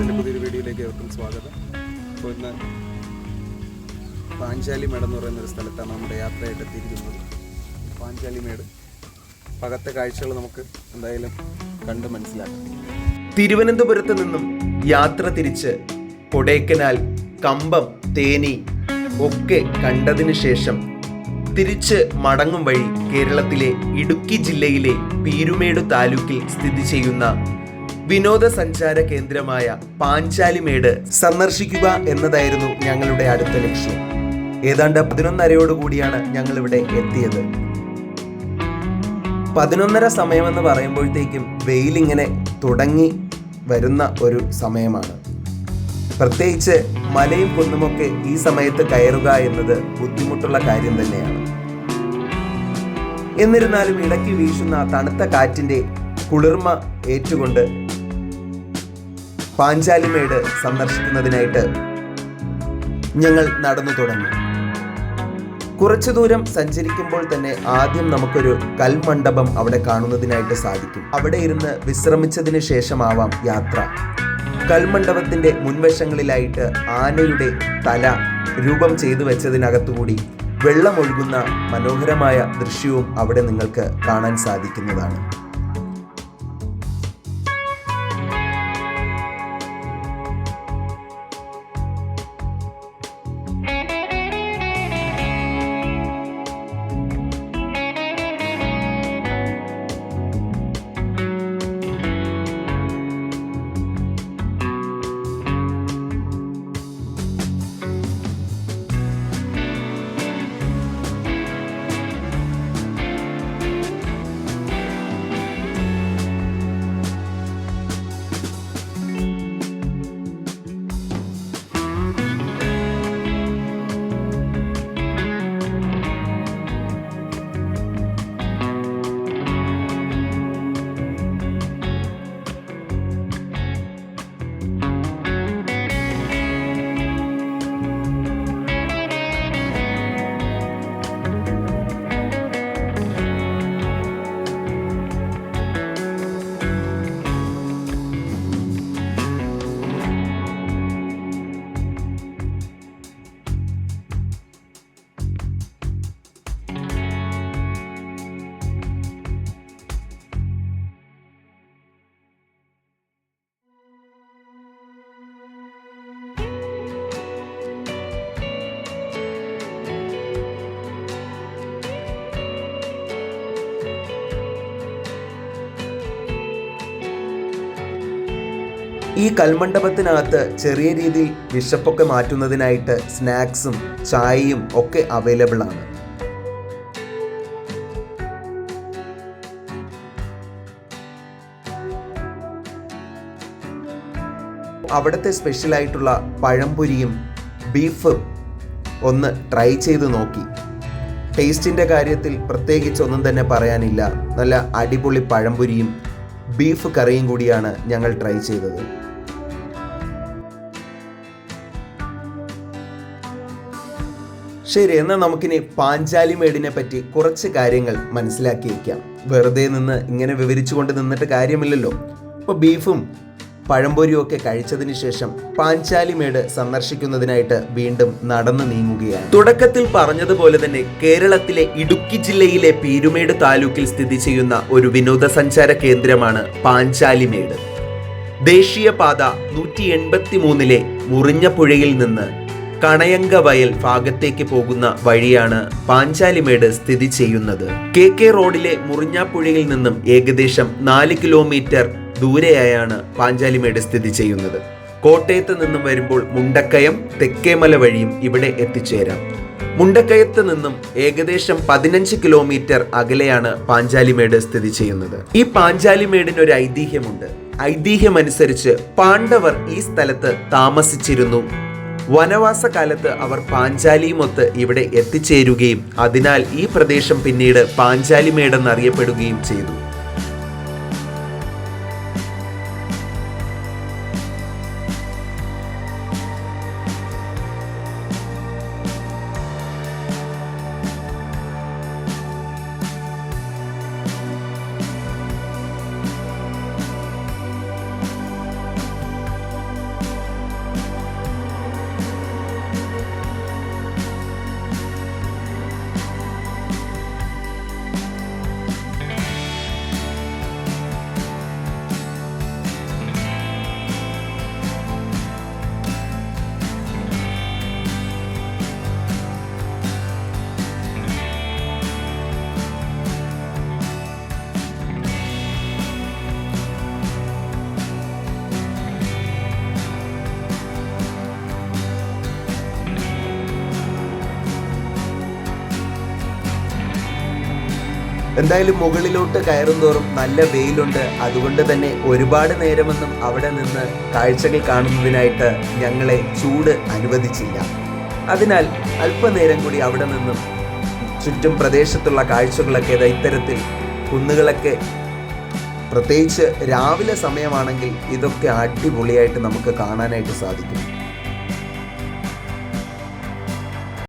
സ്വാഗതം. അപ്പോൾ ഇന്ന് പാഞ്ചാലി മേട് എന്ന് പറയുന്ന ഒരു സ്ഥലത്താണ് നമ്മുടെ യാത്രയായിട്ട് എത്തിയിരിക്കുന്നത്. പാഞ്ചാലി മേട്. പകത്തെ കാഴ്ചകൾ നമുക്ക് എന്തായാലും കണ്ട് മനസ്സിലാക്കാം. തിരുവനന്തപുരത്ത് നിന്നും യാത്ര തിരിച്ച് കൊടൈക്കനാൽ കമ്പം തേനി ഒക്കെ കണ്ടതിന് ശേഷം തിരിച്ച് മടങ്ങും വഴി കേരളത്തിലെ ഇടുക്കി ജില്ലയിലെ പീരുമേട് താലൂക്കിൽ സ്ഥിതി ചെയ്യുന്ന വിനോദസഞ്ചാര കേന്ദ്രമായ പാഞ്ചാലിമേട് സന്ദർശിക്കുക എന്നതായിരുന്നു ഞങ്ങളുടെ അടുത്ത ലക്ഷ്യം. ഏതാണ്ട് പതിനൊന്നരയോട് കൂടിയാണ് ഞങ്ങൾ ഇവിടെ എത്തിയത്. പതിനൊന്നര സമയമെന്ന് പറയുമ്പോഴത്തേക്കും വെയിലിങ്ങനെ തുടങ്ങി വരുന്ന ഒരു സമയമാണ്. പ്രത്യേകിച്ച് മലയും കുന്നുമൊക്കെ ഈ സമയത്ത് കയറുക എന്നത് ബുദ്ധിമുട്ടുള്ള കാര്യം തന്നെയാണ്. എന്നിരുന്നാലും ഇടയ്ക്ക് വീശുന്ന തണുത്ത കാറ്റിന്റെ കുളിർമ ഏറ്റുകൊണ്ട് പാഞ്ചാലിമേട് സന്ദർശിക്കുന്നതിനായിട്ട് ഞങ്ങൾ നടന്നു തുടങ്ങി. കുറച്ചു ദൂരം സഞ്ചരിക്കുമ്പോൾ തന്നെ ആദ്യം നമുക്കൊരു കൽമണ്ഡപം അവിടെ കാണുന്നതിനായിട്ട് സാധിക്കും. അവിടെ ഇരുന്ന് വിശ്രമിച്ചതിന് ശേഷമാവാം യാത്ര. കൽമണ്ഡപത്തിന്റെ മുൻവശങ്ങളിലായിട്ട് ആനയുടെ തല രൂപം ചെയ്തു വെച്ചതിനകത്തുകൂടി വെള്ളമൊഴുകുന്ന മനോഹരമായ ദൃശ്യവും അവിടെ നിങ്ങൾക്ക് കാണാൻ സാധിക്കുന്നതാണ്. ഈ കൽമണ്ഡപത്തിനകത്ത് ചെറിയ രീതിയിൽ വിശപ്പൊക്കെ മാറ്റുന്നതിനായിട്ട് സ്നാക്സും ചായയും ഒക്കെ അവൈലബിൾ ആണ്. അവിടുത്തെ സ്പെഷ്യലായിട്ടുള്ള പഴംപൊരിയും ബീഫ് ഒന്ന് ട്രൈ ചെയ്ത് നോക്കി. ടേസ്റ്റിന്റെ കാര്യത്തിൽ പ്രത്യേകിച്ച് ഒന്നും തന്നെ പറയാനില്ല. നല്ല അടിപൊളി പഴംപൊരിയും ബീഫ് കറിയും കൂടിയാണ് ഞങ്ങൾ ട്രൈ ചെയ്തത്. ശരി എന്നാൽ നമുക്കിനി പാഞ്ചാലി മേടിനെ പറ്റി കുറച്ച് കാര്യങ്ങൾ മനസ്സിലാക്കിയിരിക്കാം. വെറുതെ നിന്ന് ഇങ്ങനെ വിവരിച്ചുകൊണ്ട് നിന്നിട്ട് കാര്യമില്ലല്ലോ. അപ്പോൾ ബീഫും പഴംപൊരിയും ഒക്കെ കഴിച്ചതിന് ശേഷം പാഞ്ചാലിമേട് സന്ദർശിക്കുന്നതിനായിട്ട് വീണ്ടും നടന്നു നീങ്ങുകയാണ്. തുടക്കത്തിൽ പറഞ്ഞതുപോലെ തന്നെ കേരളത്തിലെ ഇടുക്കി ജില്ലയിലെ പീരുമേട് താലൂക്കിൽ സ്ഥിതി ചെയ്യുന്ന ഒരു വിനോദസഞ്ചാര കേന്ദ്രമാണ് പാഞ്ചാലിമേട് ദേശീയപാത നൂറ്റി എൺപത്തി മൂന്നിലെ മുറിഞ്ഞപുഴയിൽ നിന്ന് കണയങ്ക വയൽ ഭാഗത്തേക്ക് പോകുന്ന വഴിയാണ് പാഞ്ചാലിമേട് സ്ഥിതി ചെയ്യുന്നത്. കെ കെ റോഡിലെ മുറിഞ്ഞാപ്പുഴയിൽ നിന്നും ഏകദേശം നാല് കിലോമീറ്റർ ദൂരെയായാണ് പാഞ്ചാലിമേട് സ്ഥിതി ചെയ്യുന്നത്. കോട്ടയത്ത് നിന്നും വരുമ്പോൾ മുണ്ടക്കയം തെക്കേമല വഴിയും ഇവിടെ എത്തിച്ചേരാം. മുണ്ടക്കയത്ത് നിന്നും ഏകദേശം പതിനഞ്ച് കിലോമീറ്റർ അകലെയാണ് പാഞ്ചാലിമേട് സ്ഥിതി ചെയ്യുന്നത്. ഈ പാഞ്ചാലിമേടിന് ഒരു ഐതിഹ്യമുണ്ട്. ഐതിഹ്യമനുസരിച്ച് പാണ്ഡവർ ഈ സ്ഥലത്ത് താമസിച്ചിരുന്നു വനവാസ കാലത്ത് അവർ പാഞ്ചാലിയുമൊത്ത് ഇവിടെ എത്തിച്ചേരുകയും അതിനാൽ ഈ പ്രദേശം പിന്നീട് പാഞ്ചാലിമേടെന്നറിയപ്പെടുകയും ചെയ്തു. എന്തായാലും മുകളിലോട്ട് കയറും തോറും നല്ല വെയിലുണ്ട്. അതുകൊണ്ട് തന്നെ ഒരുപാട് നേരമൊന്നും അവിടെ നിന്ന് കാഴ്ചകൾ കാണുന്നതിനായിട്ട് ഞങ്ങളെ ചൂട് അനുവദിച്ചില്ല. അതിനാൽ അല്പനേരം കൂടി അവിടെ നിന്നും ചുറ്റും പ്രദേശത്തുള്ള കാഴ്ചകളൊക്കെ ഇത്തരത്തിൽ കുന്നുകളൊക്കെ പ്രത്യേകിച്ച് രാവിലെ സമയമാണെങ്കിൽ ഇതൊക്കെ അടിപൊളിയായിട്ട് നമുക്ക് കാണാനായിട്ട് സാധിക്കും.